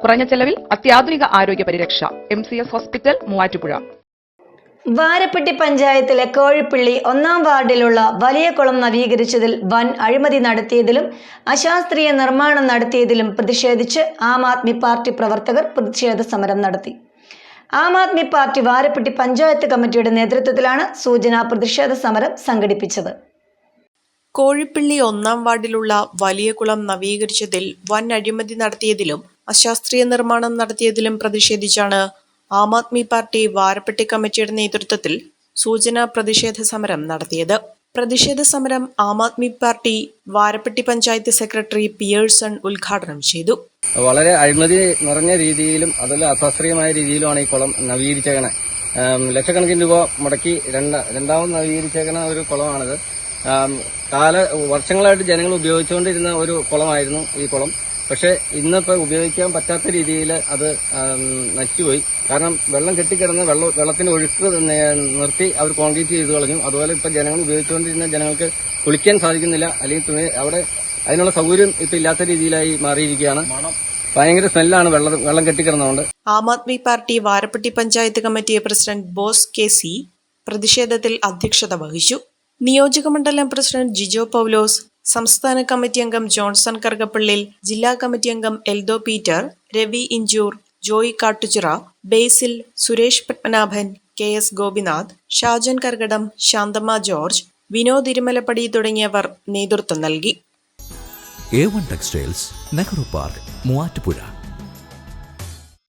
കുറഞ്ഞ ചെലവിൽ അത്യാധുനിക ആരോഗ്യ പരിരക്ഷ. M C S hospital Muvattupuzha. Varappetty പഞ്ചായത്തിലെ കോഴിപ്പള്ളി ഒന്നാം വാർഡിലുള്ള വലിയ കുളം നവീകരിച്ചതിൽ വൻ അഴിമതി നടത്തിയതിലും അശാസ്ത്രീയ നിർമ്മാണം നടത്തിയതിലും പ്രതിഷേധിച്ച് ആം ആദ്മി പാർട്ടി പ്രവർത്തകർ പ്രതിഷേധ സമരം നടത്തി. ആം ആദ്മി പാർട്ടി വാരപ്പെട്ടി പഞ്ചായത്ത് കമ്മിറ്റിയുടെ നേതൃത്വത്തിലാണ് സൂചന പ്രതിഷേധ സമരം സംഘടിപ്പിച്ചത്. കോഴിപ്പള്ളി ഒന്നാം വാർഡിലുള്ള വലിയ കുളം നവീകരിച്ചതിൽ വൻ അഴിമതി നടത്തിയതിലും അശാസ്ത്രീയ നിർമ്മാണം നടത്തിയതിലും പ്രതിഷേധിച്ചാണ് ആം ആദ്മി പാർട്ടി വാരപ്പെട്ടി കമ്മിറ്റിയുടെ നേതൃത്വത്തിൽ സൂചന പ്രതിഷേധ സമരം നടത്തിയത്. പ്രതിഷേധ സമരം Aam Aadmi party Varappetty panchayat secretary Pearson ഉദ്ഘാടനം ചെയ്തു. വളരെ അഴിമതി നിറഞ്ഞ രീതിയിലും അതുപോലെ അശാസ്ത്രീയമായ രീതിയിലുമാണ് ഈ കുളം നവീകരിച്ചേക്കണ. ലക്ഷക്കണക്കിന് രൂപ മുടക്കി രണ്ട രണ്ടാമത് നവീകരിച്ചേക്കണ ഒരു കുളമാണിത്. കാല വർഷങ്ങളായിട്ട് ജനങ്ങൾ ഉപയോഗിച്ചുകൊണ്ടിരുന്ന ഒരു കുളമായിരുന്നു ഈ കുളം. പക്ഷേ ഇന്നിപ്പോൾ ഉപയോഗിക്കാൻ പറ്റാത്ത രീതിയിൽ അത് നശിച്ചുപോയി. കാരണം വെള്ളം കെട്ടിക്കിടന്ന് വെള്ളം വെള്ളത്തിന്റെ ഒഴുക്ക് നിർത്തി അവർ കോൺക്രീറ്റ് ചെയ്തു കളഞ്ഞു. അതുപോലെ ഇപ്പം ജനങ്ങൾ ഉപയോഗിച്ചുകൊണ്ടിരുന്ന ജനങ്ങൾക്ക് കുളിക്കാൻ സാധിക്കുന്നില്ല. അല്ലെങ്കിൽ തുണി അവിടെ അതിനുള്ള സൗകര്യം ഇപ്പം ഇല്ലാത്ത രീതിയിലായി മാറിയിരിക്കുകയാണ്. ഭയങ്കര സ്മെല്ലാണ് വെള്ളം വെള്ളം കെട്ടിക്കിടന്നുകൊണ്ട് Aam Aadmi party Varappetty panchayat committee president Bose K C പ്രതിഷേധത്തിൽ അധ്യക്ഷത വഹിച്ചു. നിയോജകമണ്ഡലം പ്രസിഡന്റ് ജിജോ പൗലോസ് സംസ്ഥാന കമ്മിറ്റി അംഗം ജോൺസൺ കറുകപ്പള്ളിൽ ജില്ലാ കമ്മിറ്റി അംഗം എൽദോ പീറ്റർ രവി ഇഞ്ചൂർ ജോയി കാട്ടുചിറ ബേസിൽ Suresh Padmanabhan K S Gopinath Shajan Kargadam Shanthamma George Vinod Irumalappady തുടങ്ങിയവർ നേതൃത്വം നൽകി. A one textiles Nehru park Muvattupuzha.